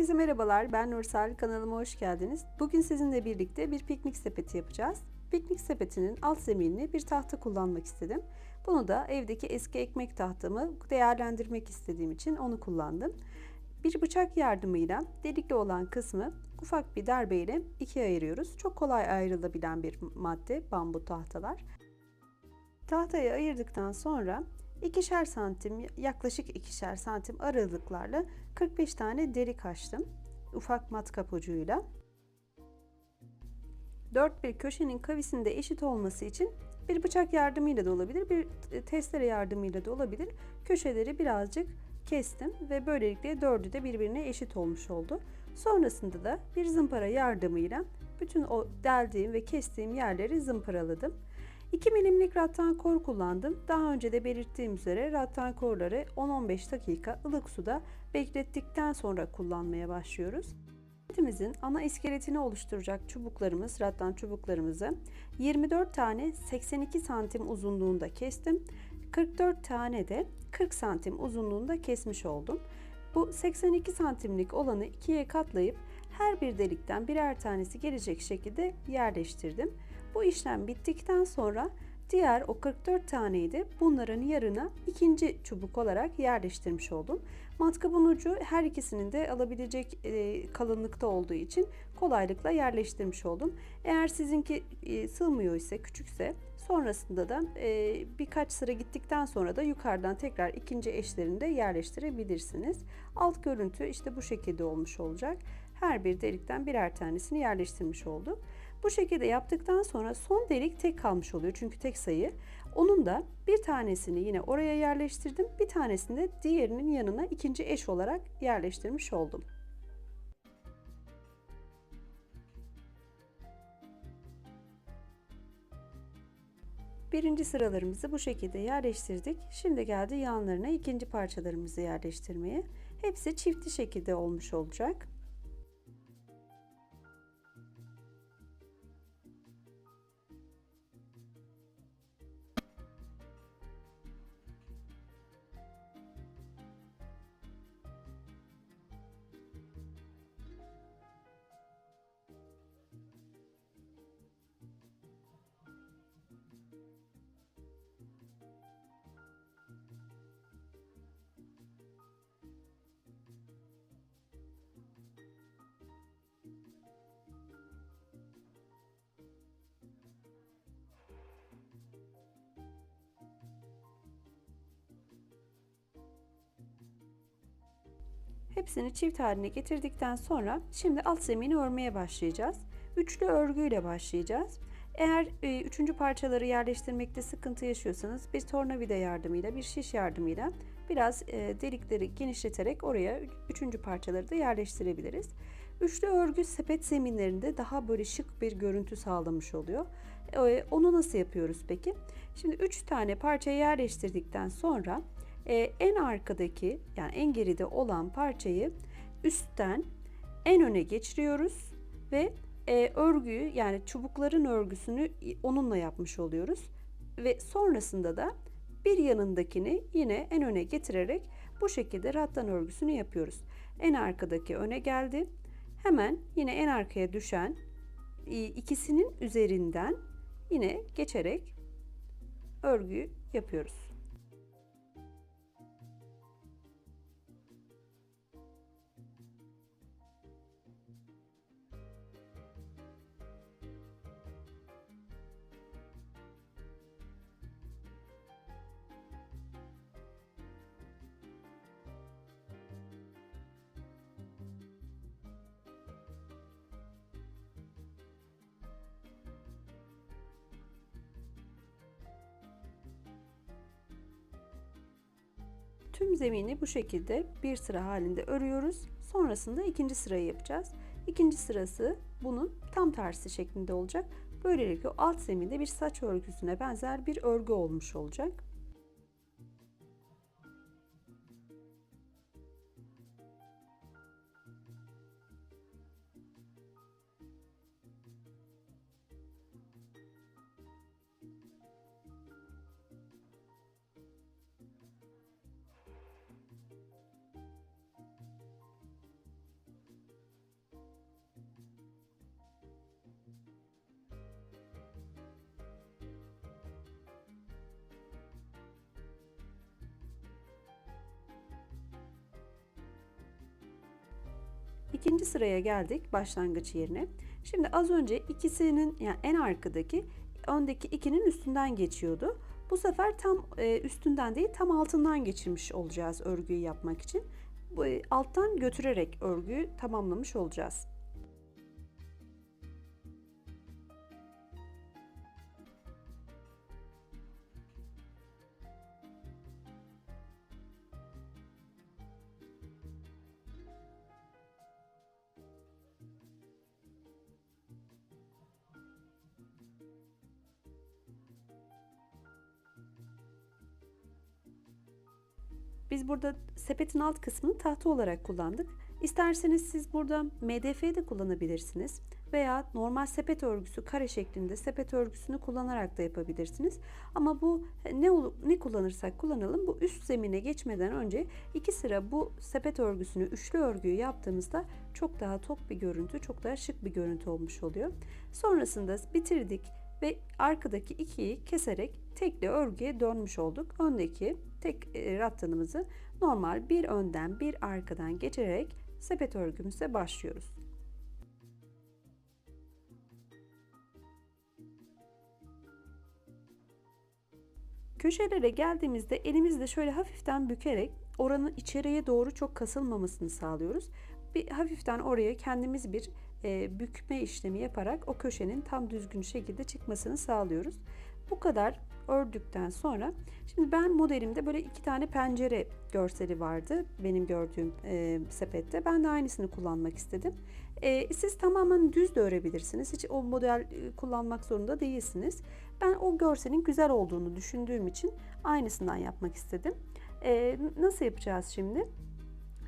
Herkese merhabalar, ben Nursel. Kanalıma hoş geldiniz. Bugün sizinle birlikte bir piknik sepeti yapacağız. Piknik sepetinin alt zeminini bir tahta kullanmak istedim. Bunu da evdeki eski ekmek tahtamı değerlendirmek istediğim için onu kullandım. Bir bıçak yardımıyla delikli olan kısmı ufak bir darbeyle ikiye ayırıyoruz. Çok kolay ayrılabilen bir madde bambu tahtalar. Tahtayı ayırdıktan sonra ikişer santim yaklaşık ikişer santim aralıklarla 45 tane delik açtım. Ufak matkap ucuyla. Dört bir köşenin kavisinde eşit olması için bir bıçak yardımıyla da olabilir, bir testere yardımıyla da olabilir. Köşeleri birazcık kestim ve böylelikle dördü de birbirine eşit olmuş oldu. Sonrasında da bir zımpara yardımıyla bütün o deldiğim ve kestiğim yerleri zımparaladım. 2 milimlik rattan kullandım. Daha önce de belirttiğim üzere rattan 10-15 dakika ılık suda beklettikten sonra kullanmaya başlıyoruz. Setimizin ana iskeletini oluşturacak çubuklarımız, rattan çubuklarımızı 24 tane 82 santim uzunluğunda kestim. 44 tane de 40 santim uzunluğunda kesmiş oldum. Bu 82 santimlik olanı ikiye katlayıp her bir delikten birer tanesi gelecek şekilde yerleştirdim. Bu işlem bittikten sonra diğer o 44 taneyi de bunların yarına ikinci çubuk olarak yerleştirmiş oldum. Matkabın ucu her ikisinin de alabilecek e, kalınlıkta olduğu için kolaylıkla yerleştirmiş oldum. Eğer sizinki e, sığmıyor ise küçükse sonrasında da e, birkaç sıra gittikten sonra da yukarıdan tekrar ikinci eşlerini de yerleştirebilirsiniz. Alt görüntü işte bu şekilde olmuş olacak. Her bir delikten birer tanesini yerleştirmiş oldum. Bu şekilde yaptıktan sonra son delik tek kalmış oluyor çünkü tek sayı. Onun da bir tanesini yine oraya yerleştirdim. Bir tanesini de diğerinin yanına ikinci eş olarak yerleştirmiş oldum. Birinci sıralarımızı bu şekilde yerleştirdik. Şimdi geldi yanlarına ikinci parçalarımızı yerleştirmeye. Hepsi çiftli şekilde olmuş olacak. Hepsini çift haline getirdikten sonra şimdi alt zemini örmeye başlayacağız. Üçlü örgüyle başlayacağız. Eğer e, üçüncü parçaları yerleştirmekte sıkıntı yaşıyorsanız bir tornavida yardımıyla, bir şiş yardımıyla biraz e, delikleri genişleterek oraya üçüncü parçaları da yerleştirebiliriz. Üçlü örgü sepet zeminlerinde daha böyle şık bir görüntü sağlamış oluyor. E, onu nasıl yapıyoruz peki? Şimdi üç tane parçayı yerleştirdikten sonra e, en arkadaki yani en geride olan parçayı üstten en öne geçiriyoruz ve e, örgüyü yani çubukların örgüsünü onunla yapmış oluyoruz ve sonrasında da bir yanındakini yine en öne getirerek bu şekilde rattan örgüsünü yapıyoruz. En arkadaki öne geldi. Hemen yine en arkaya düşen ikisinin üzerinden yine geçerek örgüyü yapıyoruz. Tüm zemini bu şekilde bir sıra halinde örüyoruz. Sonrasında ikinci sırayı yapacağız. İkinci sırası bunun tam tersi şeklinde olacak. Böylelikle alt zeminde bir saç örgüsüne benzer bir örgü olmuş olacak. İkinci sıraya geldik başlangıç yerine. Şimdi az önce ikisinin yani en arkadaki öndeki ikinin üstünden geçiyordu. Bu sefer tam e, üstünden değil tam altından geçirmiş olacağız örgüyü yapmak için. Bu e, alttan götürerek örgüyü tamamlamış olacağız. Biz burada sepetin alt kısmını tahta olarak kullandık. İsterseniz siz burada MDF de kullanabilirsiniz veya normal sepet örgüsü kare şeklinde sepet örgüsünü kullanarak da yapabilirsiniz. Ama bu ne ne kullanırsak kullanalım bu üst zemine geçmeden önce iki sıra bu sepet örgüsünü üçlü örgüyü yaptığımızda çok daha tok bir görüntü, çok daha şık bir görüntü olmuş oluyor. Sonrasında bitirdik ve arkadaki ikiyi keserek tekli örgüye dönmüş olduk. Öndeki tek e, rattanımızı normal bir önden bir arkadan geçirerek sepet örgümüze başlıyoruz. Köşelere geldiğimizde elimizle şöyle hafiften bükerek oranın içeriye doğru çok kasılmamasını sağlıyoruz. Bir hafiften oraya kendimiz bir e, bükme işlemi yaparak o köşenin tam düzgün şekilde çıkmasını sağlıyoruz. Bu kadar ördükten sonra şimdi ben modelimde böyle iki tane pencere görseli vardı benim gördüğüm e, sepette. Ben de aynısını kullanmak istedim. E, siz tamamen düz de örebilirsiniz. Hiç o model e, kullanmak zorunda değilsiniz. Ben o görselin güzel olduğunu düşündüğüm için aynısından yapmak istedim. E, nasıl yapacağız şimdi?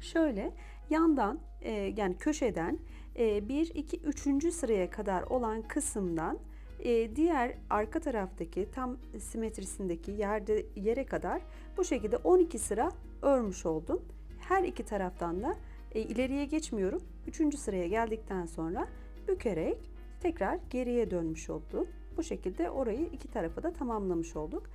Şöyle yandan e, yani köşeden 1, 2, 3. sıraya kadar olan kısımdan e, diğer arka taraftaki tam simetrisindeki yerde yere kadar bu şekilde 12 sıra örmüş oldum. Her iki taraftan da e, ileriye geçmiyorum. Üçüncü sıraya geldikten sonra bükerek tekrar geriye dönmüş oldum. Bu şekilde orayı iki tarafa da tamamlamış olduk.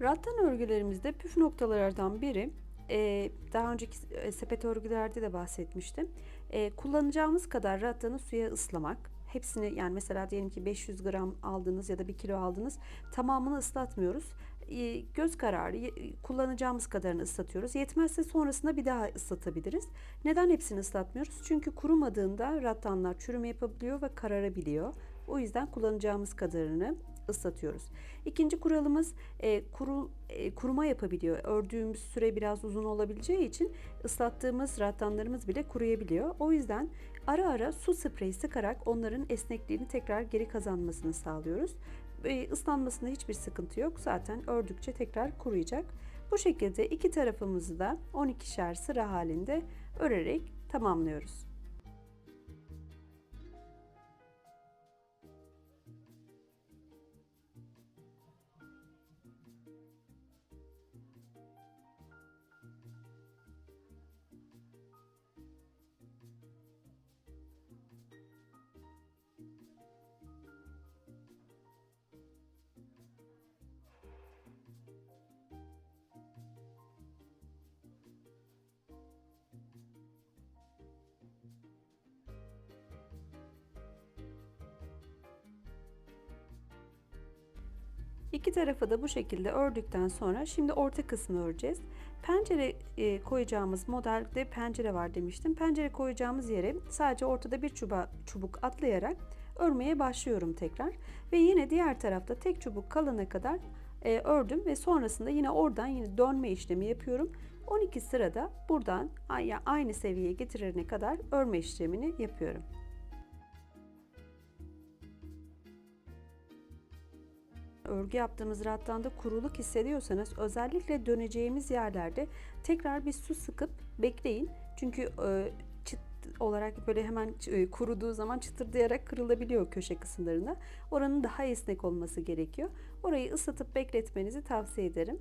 Rattan örgülerimizde püf noktalardan biri e, daha önceki e, sepet örgülerde de bahsetmiştim. E, kullanacağımız kadar rattanı suya ıslamak. Hepsini yani mesela diyelim ki 500 gram aldınız ya da 1 kilo aldınız. Tamamını ıslatmıyoruz. E, göz kararı kullanacağımız kadarını ıslatıyoruz. Yetmezse sonrasında bir daha ıslatabiliriz. Neden hepsini ıslatmıyoruz? Çünkü kurumadığında rattanlar çürüme yapabiliyor ve kararabiliyor. O yüzden kullanacağımız kadarını ıslatıyoruz. İkinci kuralımız e, kuru, e, kuruma yapabiliyor. Ördüğümüz süre biraz uzun olabileceği için ıslattığımız rattanlarımız bile kuruyabiliyor. O yüzden ara ara su spreyi sıkarak onların esnekliğini tekrar geri kazanmasını sağlıyoruz. E, ıslanmasında hiçbir sıkıntı yok. Zaten ördükçe tekrar kuruyacak. Bu şekilde iki tarafımızı da 12'şer sıra halinde örerek tamamlıyoruz. İki tarafı da bu şekilde ördükten sonra şimdi orta kısmı öreceğiz. Pencere e, koyacağımız modelde pencere var demiştim. Pencere koyacağımız yere sadece ortada bir çuba, çubuk atlayarak örmeye başlıyorum tekrar. Ve yine diğer tarafta tek çubuk kalana kadar e, ördüm ve sonrasında yine oradan yine dönme işlemi yapıyorum. 12 sırada buradan aynı seviyeye getirene kadar örme işlemini yapıyorum. Örgü yaptığımız rattanda kuruluk hissediyorsanız özellikle döneceğimiz yerlerde tekrar bir su sıkıp bekleyin. Çünkü e, çıt olarak böyle hemen e, kuruduğu zaman çıtırdayarak kırılabiliyor köşe kısımlarında. Oranın daha esnek olması gerekiyor. Orayı ıslatıp bekletmenizi tavsiye ederim.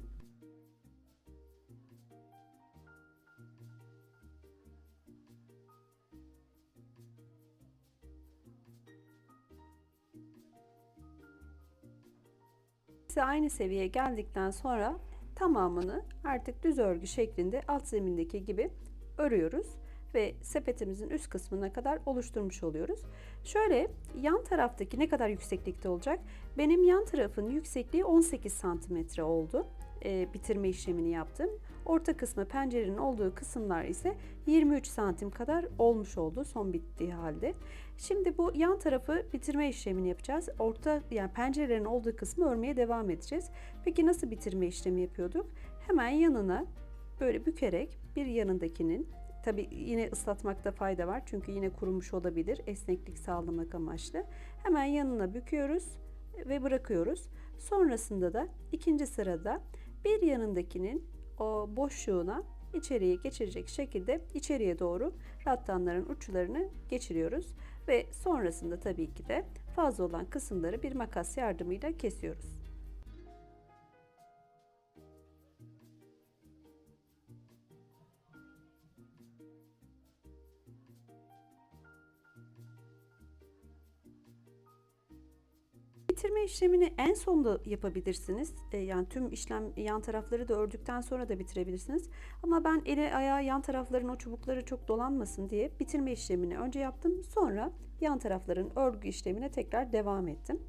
İkisi aynı seviyeye geldikten sonra tamamını artık düz örgü şeklinde alt zemindeki gibi örüyoruz. ve sepetimizin üst kısmına kadar oluşturmuş oluyoruz. Şöyle yan taraftaki ne kadar yükseklikte olacak? Benim yan tarafın yüksekliği 18 santimetre oldu. E, bitirme işlemini yaptım. Orta kısmı pencerenin olduğu kısımlar ise 23 santim kadar olmuş oldu son bittiği halde. Şimdi bu yan tarafı bitirme işlemini yapacağız. Orta yani pencerelerin olduğu kısmı örmeye devam edeceğiz. Peki nasıl bitirme işlemi yapıyorduk? Hemen yanına böyle bükerek bir yanındakinin tabi yine ıslatmakta fayda var çünkü yine kurumuş olabilir esneklik sağlamak amaçlı. Hemen yanına büküyoruz ve bırakıyoruz. Sonrasında da ikinci sırada bir yanındakinin o boşluğuna içeriye geçirecek şekilde içeriye doğru rattanların uçlarını geçiriyoruz ve sonrasında tabii ki de fazla olan kısımları bir makas yardımıyla kesiyoruz. İşlemini en sonda yapabilirsiniz. E, yani tüm işlem yan tarafları da ördükten sonra da bitirebilirsiniz. Ama ben eli ayağı yan tarafların o çubukları çok dolanmasın diye bitirme işlemini önce yaptım. Sonra yan tarafların örgü işlemine tekrar devam ettim.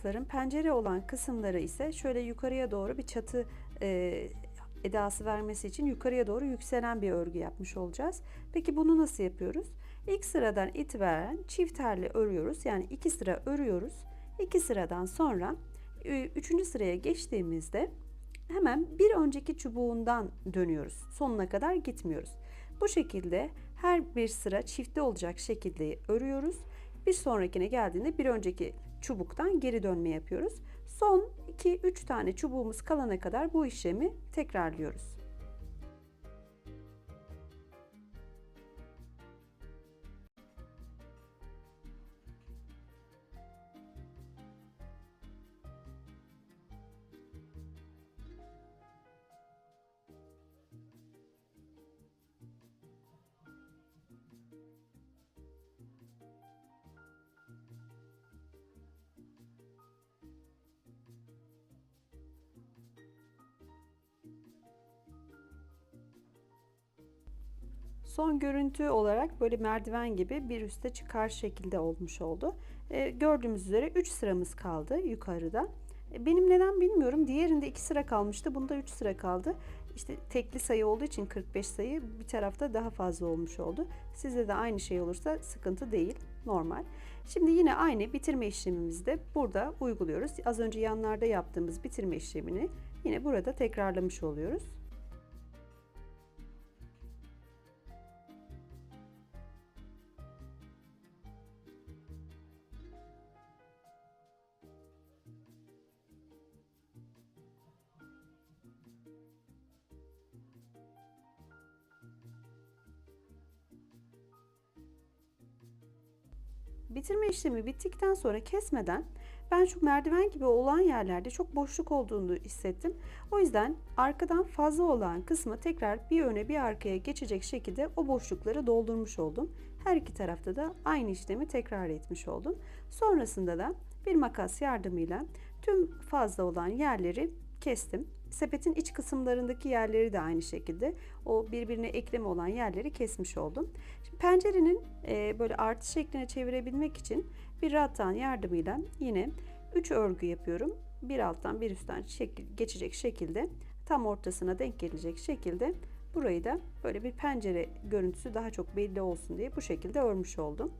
Tarafların pencere olan kısımları ise şöyle yukarıya doğru bir çatı e, edası vermesi için yukarıya doğru yükselen bir örgü yapmış olacağız. Peki bunu nasıl yapıyoruz? İlk sıradan itibaren çift terli örüyoruz. Yani iki sıra örüyoruz. İki sıradan sonra üçüncü sıraya geçtiğimizde hemen bir önceki çubuğundan dönüyoruz. Sonuna kadar gitmiyoruz. Bu şekilde her bir sıra çifte olacak şekilde örüyoruz. Bir sonrakine geldiğinde bir önceki çubuktan geri dönme yapıyoruz. Son 2-3 tane çubuğumuz kalana kadar bu işlemi tekrarlıyoruz. Son görüntü olarak böyle merdiven gibi bir üste çıkar şekilde olmuş oldu. E, gördüğümüz üzere 3 sıramız kaldı yukarıda. E, benim neden bilmiyorum. Diğerinde 2 sıra kalmıştı. Bunda 3 sıra kaldı. İşte tekli sayı olduğu için 45 sayı bir tarafta daha fazla olmuş oldu. Sizde de aynı şey olursa sıkıntı değil. Normal. Şimdi yine aynı bitirme işlemimizi de burada uyguluyoruz. Az önce yanlarda yaptığımız bitirme işlemini yine burada tekrarlamış oluyoruz. Bitirme işlemi bittikten sonra kesmeden ben şu merdiven gibi olan yerlerde çok boşluk olduğunu hissettim. O yüzden arkadan fazla olan kısmı tekrar bir öne bir arkaya geçecek şekilde o boşlukları doldurmuş oldum. Her iki tarafta da aynı işlemi tekrar etmiş oldum. Sonrasında da bir makas yardımıyla tüm fazla olan yerleri kestim. Sepetin iç kısımlarındaki yerleri de aynı şekilde o birbirine ekleme olan yerleri kesmiş oldum. Şimdi pencerenin e, böyle artı şekline çevirebilmek için bir rattan yardımıyla yine 3 örgü yapıyorum. Bir alttan bir üstten şekil, geçecek şekilde tam ortasına denk gelecek şekilde burayı da böyle bir pencere görüntüsü daha çok belli olsun diye bu şekilde örmüş oldum.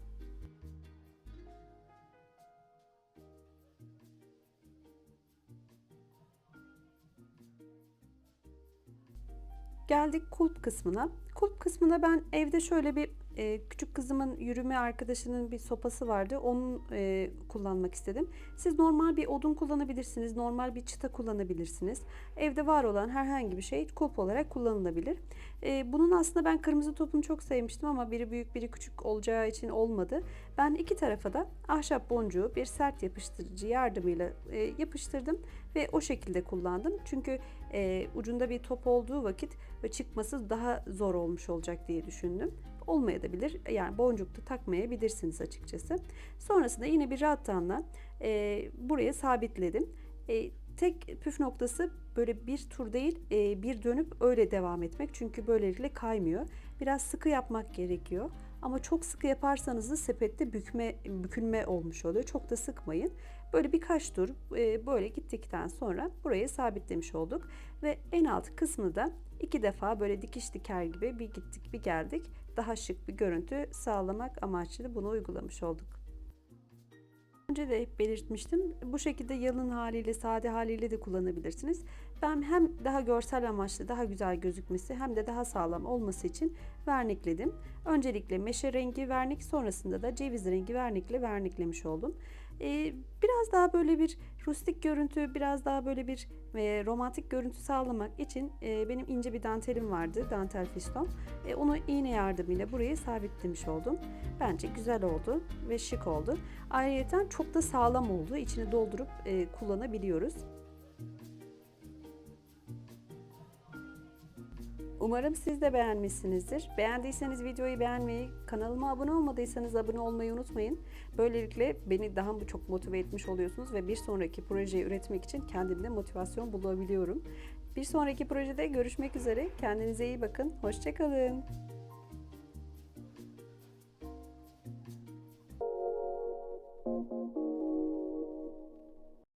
Geldik kulp kısmına. Kulp kısmına ben evde şöyle bir e, küçük kızımın yürüme arkadaşının bir sopası vardı. Onu e, kullanmak istedim. Siz normal bir odun kullanabilirsiniz. Normal bir çıta kullanabilirsiniz. Evde var olan herhangi bir şey kulp olarak kullanılabilir. E, bunun aslında ben kırmızı topunu çok sevmiştim ama biri büyük biri küçük olacağı için olmadı. Ben iki tarafa da ahşap boncuğu bir sert yapıştırıcı yardımıyla e, yapıştırdım ve o şekilde kullandım. Çünkü e, ucunda bir top olduğu vakit ve çıkması daha zor olmuş olacak diye düşündüm. Olmayabilir. Yani boncuk da takmayabilirsiniz açıkçası. Sonrasında yine bir rattanla e, buraya sabitledim. E, tek püf noktası böyle bir tur değil e, bir dönüp öyle devam etmek. Çünkü böylelikle kaymıyor. Biraz sıkı yapmak gerekiyor. Ama çok sıkı yaparsanız da sepette bükme, bükülme olmuş oluyor. Çok da sıkmayın. Böyle birkaç tur e, böyle gittikten sonra buraya sabitlemiş olduk. Ve en alt kısmı da iki defa böyle dikiş diker gibi bir gittik bir geldik. Daha şık bir görüntü sağlamak amaçlı bunu uygulamış olduk. Önce de hep belirtmiştim. Bu şekilde yalın haliyle, sade haliyle de kullanabilirsiniz. Ben hem daha görsel amaçlı, daha güzel gözükmesi hem de daha sağlam olması için vernikledim. Öncelikle meşe rengi vernik, sonrasında da ceviz rengi vernikle verniklemiş oldum. Ee, biraz daha böyle bir rustik görüntü, biraz daha böyle bir e, romantik görüntü sağlamak için e, benim ince bir dantelim vardı, dantel fiston. E, onu iğne yardımıyla buraya sabitlemiş oldum. Bence güzel oldu ve şık oldu. Ayrıca çok da sağlam oldu. İçini doldurup e, kullanabiliyoruz. Umarım siz de beğenmişsinizdir. Beğendiyseniz videoyu beğenmeyi, kanalıma abone olmadıysanız abone olmayı unutmayın. Böylelikle beni daha mı çok motive etmiş oluyorsunuz ve bir sonraki projeyi üretmek için kendimde motivasyon bulabiliyorum. Bir sonraki projede görüşmek üzere. Kendinize iyi bakın. Hoşçakalın.